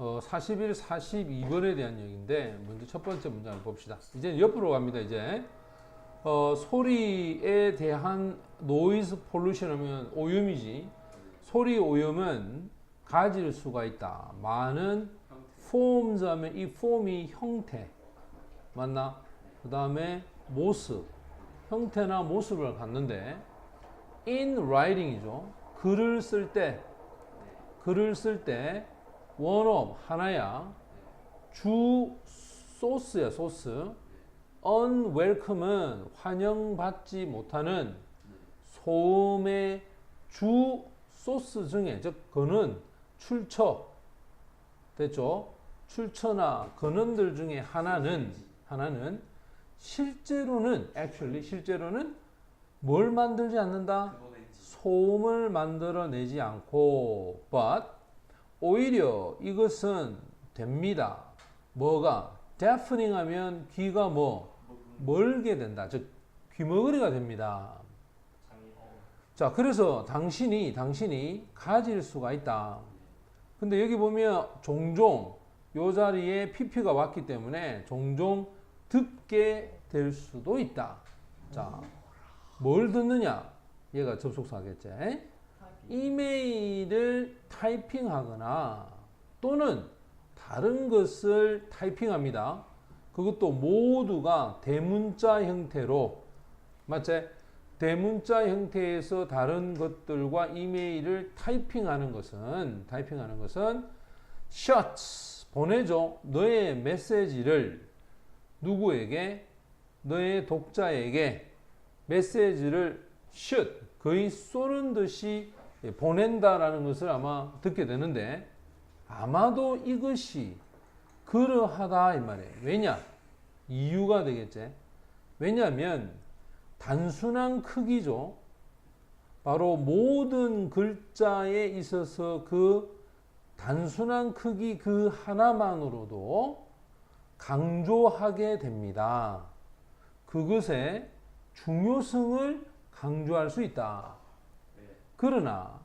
어, 41, 42번에 대한 얘기인데 먼저 첫 번째 문장을 봅시다. 이제 옆으로 갑니다. 이제 어, 소리에 대한 노이즈 폴루션 하면 오염이지. 소리 오염은 가질 수가 있다. 많은 forms 하면 이 form이 형태 맞나? 그 다음에 모습 형태나 모습을 갖는데 in writing이죠. 글을 쓸 때 글을 쓸때 of 하나야 주 소스야 소스 unwelcome은 환영받지 못하는 소음의 주 소스 중에 즉 그는 출처 됐죠? 출처나 근원들 중에 하나는 하나는 실제로는 actually 실제로는 뭘 만들지 않는다? 소음을 만들어내지 않고 but 오히려 이것은 됩니다. 뭐가 deafening 하면 귀가 뭐 멀게 된다. 즉 귀머거리가 됩니다. 자, 그래서 당신이 당신이 가질 수가 있다. 근데 여기 보면 종종 요 자리에 PP가 왔기 때문에 종종 듣게 될 수도 있다. 자, 뭘 듣느냐? 얘가 접속사겠지. 이메일을 타이핑하거나 또는 다른 것을 타이핑합니다. 그것도 모두가 대문자 형태로 맞지? 대문자 형태에서 다른 것들과 이메일을 타이핑하는 것은 타이핑하는 것은 shots 보내줘 너의 메시지를 누구에게 너의 독자에게 메시지를 shoot 거의 쏘는 듯이 보낸다라는 것을 아마 듣게 되는데 아마도 이것이 그러하다 이 말이에요. 왜냐? 이유가 되겠지. 왜냐하면 단순한 크기죠. 바로 모든 글자에 있어서 그 단순한 크기 그 하나만으로도 강조하게 됩니다. 그것의 중요성을 강조할 수 있다. 그러나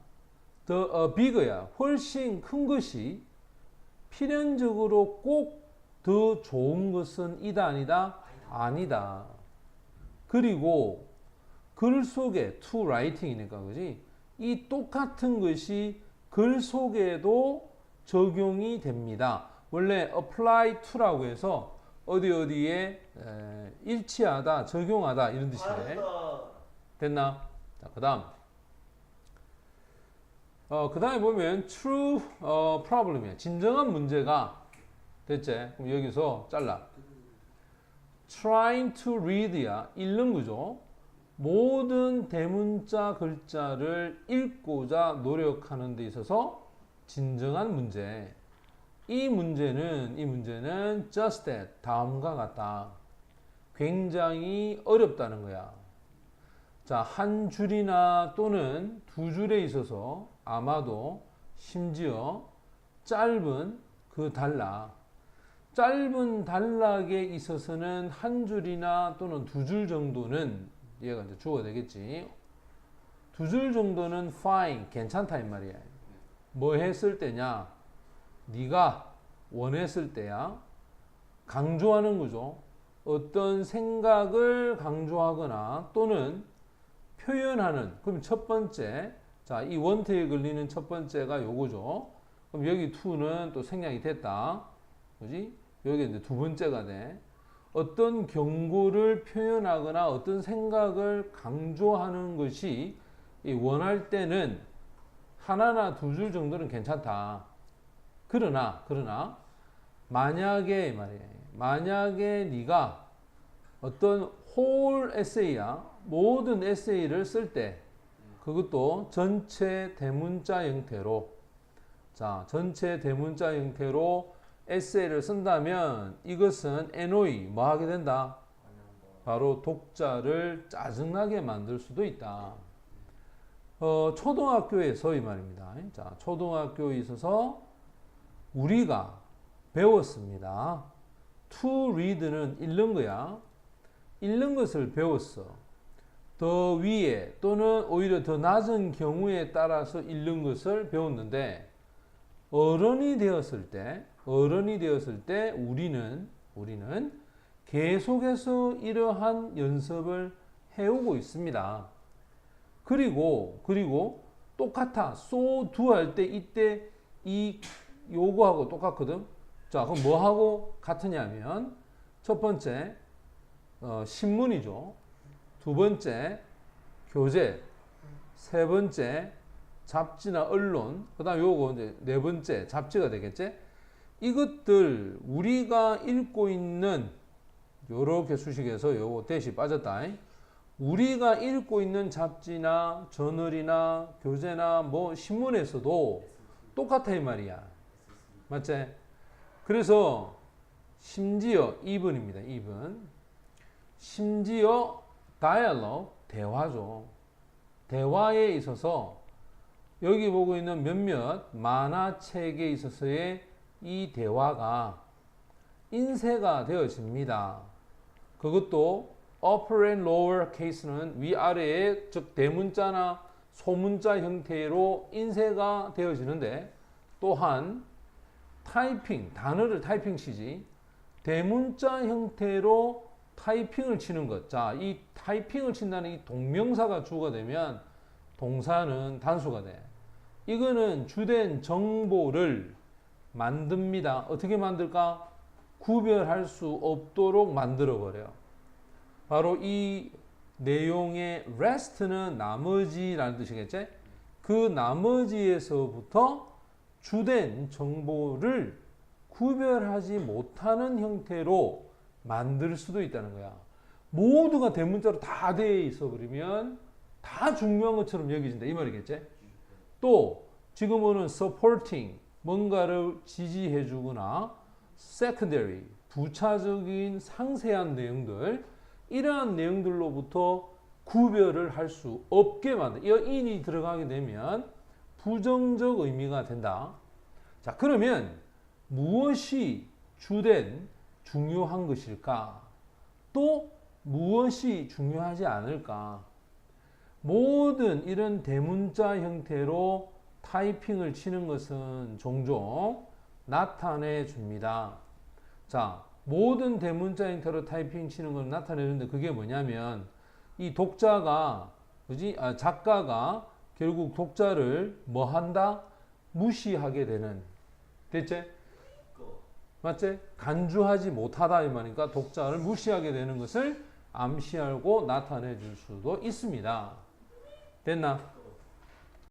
더 어, big야 훨씬 큰 것이 필연적으로 꼭 더 좋은 것은 이다 아니다 아니다. 그리고 글 속에 to writing이니까 그지 이 똑같은 것이 글 속에도 적용이 됩니다. 원래 apply to라고 해서 어디 어디에 에, 일치하다, 적용하다 이런 뜻이래. 됐나? 자, 그다음. 어, 그 다음에 보면 true 어, problem이야. 진정한 문제가 됐지? 그럼 여기서 잘라. trying to read야. 읽는 거죠. 모든 대문자 글자를 읽고자 노력하는 데 있어서 진정한 문제. 이 문제는 이 문제는 just that 다음과 같다. 굉장히 어렵다는 거야. 자, 한 줄이나 또는 두 줄에 있어서 아마도 심지어 짧은 그 단락, 짧은 단락에 있어서는 한 줄이나 또는 두 줄 정도는 얘가 이제 주어가 되겠지. 두 줄 정도는 fine, 괜찮다 이 말이야. 뭐 했을 때냐? 네가 원했을 때야. 강조하는 거죠. 어떤 생각을 강조하거나 또는 표현하는 그럼 첫 번째 자 이 원태에 걸리는 첫 번째가 요거죠. 그럼 여기 to는 또 생략이 됐다. 그지? 여기 이제 두 번째가 돼. 어떤 경고를 표현하거나 어떤 생각을 강조하는 것이 이 원할 때는 하나나 두 줄 정도는 괜찮다. 그러나 그러나 만약에 말이에요. 만약에 네가 어떤 홀 에세이야 모든 에세이를 쓸때 그것도 전체 대문자 형태로. 자 전체 대문자 형태로 에세이를 쓴다면 이것은 NOE 뭐 하게 된다? 바로 독자를 짜증나게 만들 수도 있다. 어, 초등학교에서 이 말입니다. 자 초등학교에 있어서 우리가 배웠습니다. To read는 읽는 거야. 읽는 것을 배웠어. 더 위에 또는 오히려 더 낮은 경우에 따라서 읽는 것을 배웠는데 어른이 되었을 때 어른이 되었을 때 우리는 우리는 계속해서 이러한 연습을 해오고 있습니다. 그리고 그리고 똑같아. so do 할 때 이때 이 요거하고 똑같거든. 자, 그럼 뭐 하고 같으냐면 첫 번째 어, 신문이죠. 두 번째 교재, 세 번째 잡지나 언론, 그다음 요거 이제 네 번째 잡지가 되겠지. 이것들 우리가 읽고 있는 요렇게 수식해서 요거 대시 빠졌다. 우리가 읽고 있는 잡지나 저널이나 교재나 뭐 신문에서도 똑같아 이 말이야. 맞지? 그래서 심지어 2번입니다. 2번. 심지어 dialogue 대화죠. 대화에 있어서 여기 보고 있는 몇몇 만화책에 있어서의 이 대화가 인쇄가 되어집니다. 그것도 upper and lower case는 위아래에 즉 대문자나 소문자 형태로 인쇄가 되어지는데 또한 타이핑 단어를 타이핑 치지 대문자 형태로 타이핑을 치는 것. 자, 이 타이핑을 친다는 이 동명사가 주가 되면 동사는 단수가 돼. 이거는 주된 정보를 만듭니다. 어떻게 만들까? 구별할 수 없도록 만들어 버려요. 바로 이 내용의 rest는 나머지라는 뜻이겠지? 그 나머지에서부터 주된 정보를 구별하지 못하는 형태로 만들 수도 있다는 거야. 모두가 대문자로 다돼 있어 버리면 다 중요한 것처럼 여겨진다 이 말이겠지? 또 지금은 supporting 뭔가를 지지해 주거나 secondary 부차적인 상세한 내용들 이러한 내용들로부터 구별을 할 수 없게 만든 이 in이 들어가게 되면 부정적 의미가 된다. 자 그러면 무엇이 주된 중요한 것일까? 또 무엇이 중요하지 않을까? 모든 이런 대문자 형태로 타이핑을 치는 것은 종종 나타내 줍니다. 자, 모든 대문자 형태로 타이핑 치는 걸 나타내 주는데 그게 뭐냐면 이 독자가 그지? 아, 작가가 결국 독자를 뭐 한다? 무시하게 되는 됐지? 맞지? 간주하지 못하다 이 말이니까 독자를 무시하게 되는 것을 암시하고 나타내 줄 수도 있습니다. 됐나?